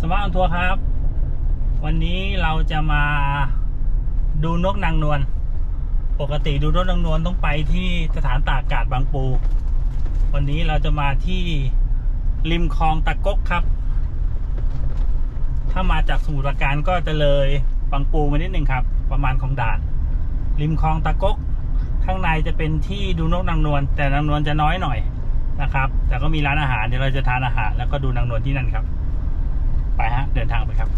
สมาร์ททัวร์ครับ วันนี้เราจะมาดูนกนางนวลปกติดูนกนางนวลต้องไปที่สถานตากอากาศบางปู วันนี้เราจะมาที่ริมคลองตะกกครับ ถ้ามาจากสมุทรปราการก็จะเลยบางปูมานิดนึงครับ ประมาณของด่าน ริมคลองตะกก ข้างในจะเป็นที่ดูนกนางนวลแต่นางนวลจะน้อยหน่อยนะครับ แต่ก็มีร้านอาหารเดี๋ยวเราจะทานอาหารแล้วก็ดูนางนวลที่นั่นครับ ไปฮะ เดินทางไปครับ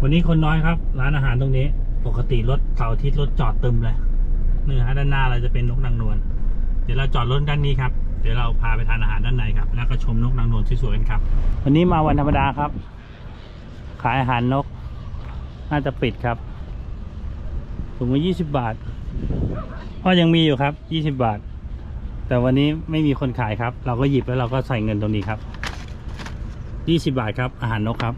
วันนี้คนน้อยครับ ร้านอาหารตรงนี้ ปกติรถเสาร์อาทิตย์รถจอดเต็มเลยเนี่ฮะด้านหน้าเราจะเป็นนกนางนวลเดี๋ยวเราจอดรถด้านนี้ครับเดี๋ยวเราพาไปทานอาหารด้านในครับ แล้วก็ชมนกนางนวลสวยๆกันครับ วันนี้มาวันธรรมดาครับ ขายอาหารนก น่าจะปิดครับถุงละยี่สิบบาทก็ยังมีอยู่ครับยี่สิบบาท แต่วันนี้ไม่มีคนขายครับ เราก็หยิบแล้วเราก็ใส่เงินตรงนี้ครับยี่สิบบาทครับ อาหารนกครับ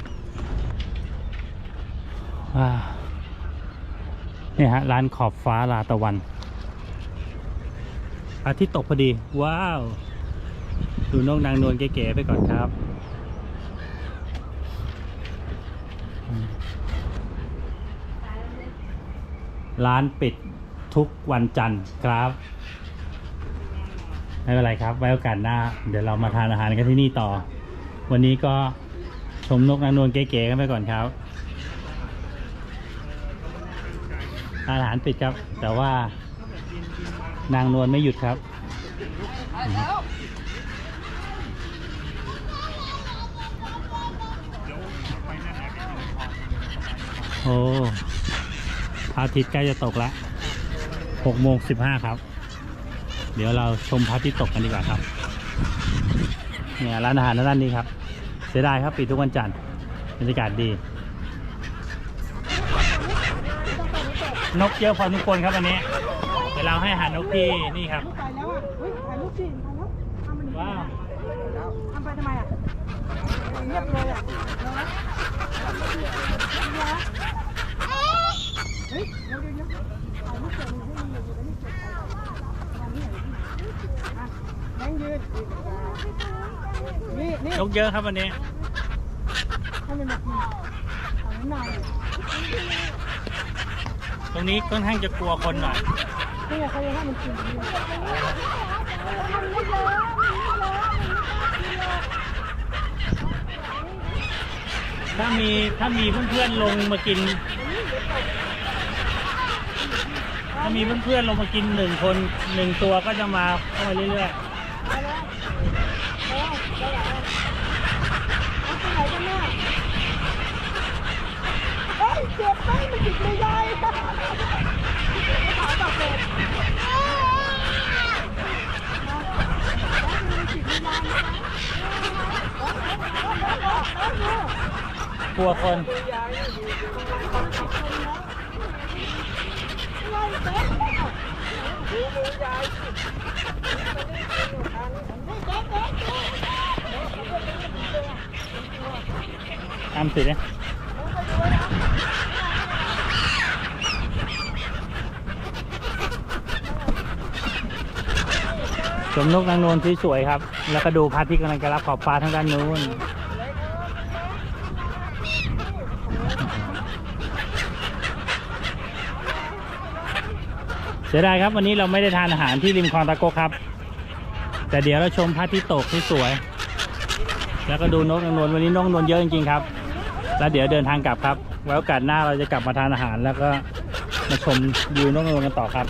นี่ฮะ ร้านขอบฟ้าลาตะวัน อาทิตย์ตกพอดี ว้าว ดูนกนางนวลเก๋ๆไปก่อนครับร้านปิดทุกวันจันทร์ครับ ไม่เป็นไรครับ ไว้โอกาสหน้า เดี๋ยวเรามาทานอาหารกันที่นี่ต่อ วันนี้ก็ชมนกนางนวลเก๋ๆกันไปก่อนครับ อาหารปิดครับ แต่ว่านางนวลไม่หยุดครับ โอ้พระอาทิตย์ใกล้จะตกแล้วหกโมงสิบห้าครับ เดี๋ยวเราชมพระอาทิตย์ตกกันดีกว่าครับเนี่ยร้านอาหารด้านนี้ครับ เสียดายครับปิดทุกวันจันทร์บรรยากาศดี นกเยอะพอสมควรครับวันนี้เดี๋ยวเราให้อาหารนกที่นี่ครับไปแล้วอะเฮ้ยถ่ายรูปสิถ่ายแล้วทำมันว้าวทำไปทำไมอะเงียบเลยอะเฮ้ยเดี๋ยวเดี๋ยวเดี๋ยวถ่ายรูปเสร็จมึงให้มึงอยู่แล้วนี่เก็บไปก่อนทำนี่หน่อยดิอะแบงค์ยืนนี่นี่ น กเยอะครับวันนี้ให้มันแบบนี้ถ่ายหน่อยตรงนี้ค่อนข้างจะกลัวคนหน่อยนี่เขาจะให้มันกินนี่ถ้ามีถ้ามีเพื่อนๆลงมากิน ถ้ามีเพื่อนๆลงมากินหนึ่งคนหนึ่งตัวก็จะมาเข้ามาเรื่อยเฮ้ยเจ็บไหมมันจิกไม่ได้ขาตัดเสร็จ ๆ กลัวคนตามสิเนี่ยชมนกนางนวลที่สวยครับ แล้วก็ดูพระอาทิตย์กำลังจะรับขอบฟ้าทางด้านนู้น สียดายครับวันนี้เราไม่ได้ทานอาหารที่ริมคลองตะโกครับ แต่เดี๋ยวเราชมพระอาทิตย์ตกที่สวย แล้วก็ดูนกนางนวลวันนี้นกนางนวลเยอะจริงๆครับ แล้วเดี๋ยวเดินทางกลับครับไว้โอกาสหน้าเราจะกลับมาทานอาหาร แล้วก็มาชมวิวนกนางนวลกันต่อครับ